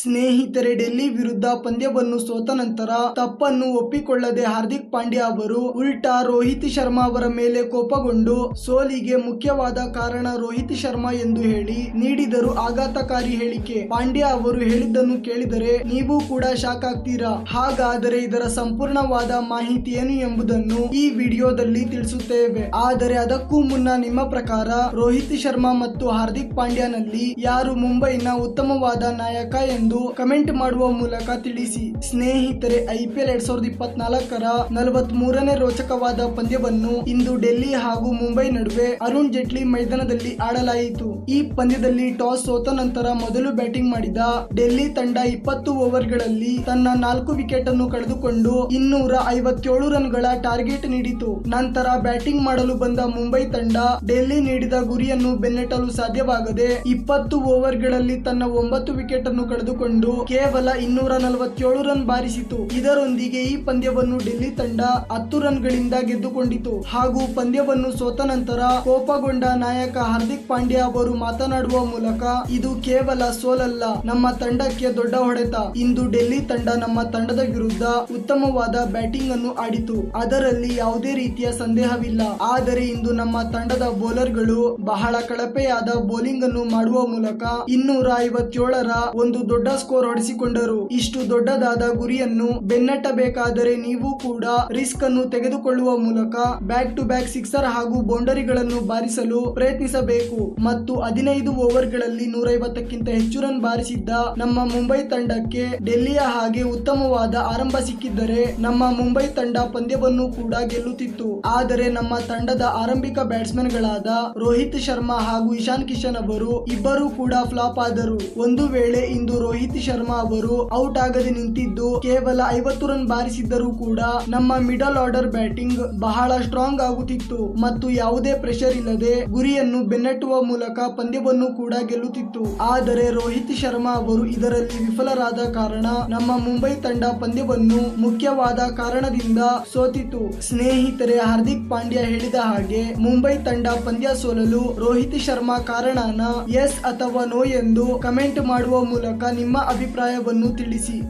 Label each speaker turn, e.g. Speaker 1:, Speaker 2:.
Speaker 1: ಸ್ನೇಹಿತರೆ ಡೆಲ್ಲಿ ವಿರುದ್ಧ ಪಂದ್ಯವನ್ನು ಸೋತ ನಂತರ ತಪ್ಪನ್ನು ಒಪ್ಪಿಕೊಳ್ಳದೆ ಹಾರ್ದಿಕ್ ಪಾಂಡ್ಯ ಅವರು ಉಲ್ಟಾ ರೋಹಿತ್ ಶರ್ಮಾ ಅವರ ಮೇಲೆ ಕೋಪಗೊಂಡು ಸೋಲಿಗೆ ಮುಖ್ಯವಾದ ಕಾರಣ ರೋಹಿತ್ ಶರ್ಮಾ ಎಂದು ಹೇಳಿ ನೀಡಿದರು ಆಘಾತಕಾರಿ ಹೇಳಿಕೆ. ಪಾಂಡ್ಯ ಅವರು ಹೇಳಿದ್ದನ್ನು ಕೇಳಿದರೆ ನೀವು ಕೂಡ ಶಾಕ್ ಆಗ್ತೀರಾ? ಹಾಗಾದರೆ ಇದರ ಸಂಪೂರ್ಣವಾದ ಮಾಹಿತಿ ಏನು ಎಂಬುದನ್ನು ಈ ವಿಡಿಯೋದಲ್ಲಿ ತಿಳಿಸುತ್ತೇವೆ. ಆದರೆ ಅದಕ್ಕೂ ಮುನ್ನ ನಿಮ್ಮ ಪ್ರಕಾರ ರೋಹಿತ್ ಶರ್ಮಾ ಮತ್ತು ಹಾರ್ದಿಕ್ ಪಾಂಡ್ಯನಲ್ಲಿ ಯಾರು ಮುಂಬೈನ ಉತ್ತಮವಾದ ನಾಯಕ ಎಂದು ಕಮೆಂಟ್ ಮಾಡುವ ಮೂಲಕ ತಿಳಿಸಿ. ಸ್ನೇಹಿತರೆ ಐಪಿಎಲ್ ಎರಡ್ ಸಾವಿರದ ಇಪ್ಪತ್ನಾಲ್ಕರ ನಲವತ್ ಮೂರನೇ ರೋಚಕವಾದ ಪಂದ್ಯವನ್ನು ಇಂದು ಡೆಲ್ಲಿ ಹಾಗೂ ಮುಂಬೈ ನಡುವೆ ಅರುಣ್ ಜೇಟ್ಲಿ ಮೈದಾನದಲ್ಲಿ ಆಡಲಾಯಿತು. ಈ ಪಂದ್ಯದಲ್ಲಿ ಟಾಸ್ ಸೋತ ನಂತರ ಮೊದಲು ಬ್ಯಾಟಿಂಗ್ ಮಾಡಿದ ಡೆಲ್ಲಿ ತಂಡ ಇಪ್ಪತ್ತು ಓವರ್ಗಳಲ್ಲಿ ತನ್ನ ನಾಲ್ಕು ವಿಕೆಟ್ ಅನ್ನು ಕಳೆದುಕೊಂಡು ಇನ್ನೂರ ಐವತ್ತೇಳು ರನ್ಗಳ ಟಾರ್ಗೆಟ್ ನೀಡಿತು. ನಂತರ ಬ್ಯಾಟಿಂಗ್ ಮಾಡಲು ಬಂದ ಮುಂಬೈ ತಂಡ ಡೆಲ್ಲಿ ನೀಡಿದ ಗುರಿಯನ್ನು ಬೆನ್ನಟ್ಟಲು ಸಾಧ್ಯವಾಗದೆ ಇಪ್ಪತ್ತು ಓವರ್ಗಳಲ್ಲಿ ತನ್ನ ಒಂಬತ್ತು ವಿಕೆಟ್ ಅನ್ನು ಕಳೆದುಕೊಂಡು ಕೇವಲ ಇನ್ನೂರ ನಲವತ್ತೇಳು ರನ್ ಬಾರಿಸಿತು. ಇದರೊಂದಿಗೆ ಈ ಪಂದ್ಯವನ್ನು ಡೆಲ್ಲಿ ತಂಡ ಹತ್ತು ರನ್ಗಳಿಂದ ಗೆದ್ದುಕೊಂಡಿತು. ಹಾಗೂ ಪಂದ್ಯವನ್ನು ಸೋತ ನಂತರ ಕೋಪಗೊಂಡ ನಾಯಕ ಹಾರ್ದಿಕ್ ಪಾಂಡ್ಯ ಅವರು ಮಾತನಾಡುವ ಮೂಲಕ ಇದು ಕೇವಲ ಸೋಲಲ್ಲ, ನಮ್ಮ ತಂಡಕ್ಕೆ ದೊಡ್ಡ ಹೊಡೆತ. ಇಂದು ಡೆಲ್ಲಿ ತಂಡ ನಮ್ಮ ತಂಡದ ವಿರುದ್ಧ ಉತ್ತಮವಾದ ಬ್ಯಾಟಿಂಗ್ ಅನ್ನು ಆಡಿತು. ಅದರಲ್ಲಿ ಯಾವುದೇ ರೀತಿಯ ಸಂದೇಹವಿಲ್ಲ. ಆದರೆ ಇಂದು ನಮ್ಮ ತಂಡದ ಬೌಲರ್ಗಳು ಬಹಳ ಕಳಪೆಯಾದ ಬೌಲಿಂಗ್ ಅನ್ನು ಮಾಡುವ ಮೂಲಕ ಇನ್ನೂರ ಐವತ್ತೇಳರ ಒಂದು ದೊಡ್ಡ ಸ್ಕೋರ್ ಹೊಡೆಸಿಕೊಂಡರು ಇಷ್ಟು ದೊಡ್ಡದಾದ ಗುರಿಯನ್ನು ಬೆನ್ನಟ್ಟಬೇಕಾದರೆ ನೀವು ಕೂಡ ರಿಸ್ಕ್ ಅನ್ನು ತೆಗೆದುಕೊಳ್ಳುವ ಮೂಲಕ ಬ್ಯಾಕ್ ಟು ಬ್ಯಾಕ್ ಸಿಕ್ಸರ್ ಹಾಗೂ ಬೌಂಡರಿಗಳನ್ನು ಬಾರಿಸಲು ಪ್ರಯತ್ನಿಸಬೇಕು. ಮತ್ತು ಹದಿನೈದು ಓವರ್ಗಳಲ್ಲಿ ನೂರೈವತ್ತಕ್ಕಿಂತ ಹೆಚ್ಚು ರನ್ ಬಾರಿಸಿದ್ದ ನಮ್ಮ ಮುಂಬೈ ತಂಡಕ್ಕೆ ಡೆಲ್ಲಿಯ ಹಾಗೆ ಉತ್ತಮವಾದ ಆರಂಭ ಸಿಕ್ಕಿದ್ದರೆ ನಮ್ಮ ಮುಂಬೈ ತಂಡ ಪಂದ್ಯವನ್ನು ಕೂಡ ಗೆಲ್ಲುತ್ತಿತ್ತು. ಆದರೆ ನಮ್ಮ ತಂಡದ ಆರಂಭಿಕ ಬ್ಯಾಟ್ಸ್ಮನ್ ಗಳಾದ ರೋಹಿತ್ ಶರ್ಮಾ ಹಾಗೂ ಇಶಾನ್ ಕಿಶನ್ ಅವರು ಇಬ್ಬರೂ ಕೂಡ ಫ್ಲಾಪ್ ಆದರು. ಒಂದು ವೇಳೆ ಇಂದು ರೋಹಿತ್ ಶರ್ಮಾ ಅವರು ಔಟ್ ಆಗದೆ ನಿಂತಿದ್ದು ಕೇವಲ ಐವತ್ತು ರನ್ ಬಾರಿಸಿದ್ದರೂ ಕೂಡ ನಮ್ಮ ಮಿಡಲ್ ಆರ್ಡರ್ ಬ್ಯಾಟಿಂಗ್ ಬಹಳ ಸ್ಟ್ರಾಂಗ್ ಆಗುತ್ತಿತ್ತು ಮತ್ತು ಯಾವುದೇ ಪ್ರೆಷರ್ ಇಲ್ಲದೆ ಗುರಿಯನ್ನು ಬೆನ್ನಟ್ಟುವ ಮೂಲಕ ಪಂದ್ಯವನ್ನು ಕೂಡ ಗೆಲ್ಲುತ್ತಿತ್ತು. ಆದರೆ ರೋಹಿತ್ ಶರ್ಮಾ ಅವರು ಇದರಲ್ಲಿ ವಿಫಲರಾದ ಕಾರಣ ನಮ್ಮ ಮುಂಬೈ ತಂಡ ಪಂದ್ಯವನ್ನು ಮುಖ್ಯವಾದ ಕಾರಣದಿಂದ ಸೋತಿತು ಸ್ನೇಹಿತರೆ, ಹಾರ್ದಿಕ್ ಪಾಂಡ್ಯ ಹೇಳಿದ ಹಾಗೆ ಮುಂಬೈ ತಂಡ ಪಂದ್ಯ ಸೋಲಲು ರೋಹಿತ್ ಶರ್ಮಾ ಕಾರಣನ ಎಸ್ ಅಥವಾ ನೋ ಎಂದು ಕಮೆಂಟ್ ಮಾಡುವ ಮೂಲಕ ನಿಮ್ಮ ಅಭಿಪ್ರಾಯವನ್ನು ತಿಳಿಸಿ.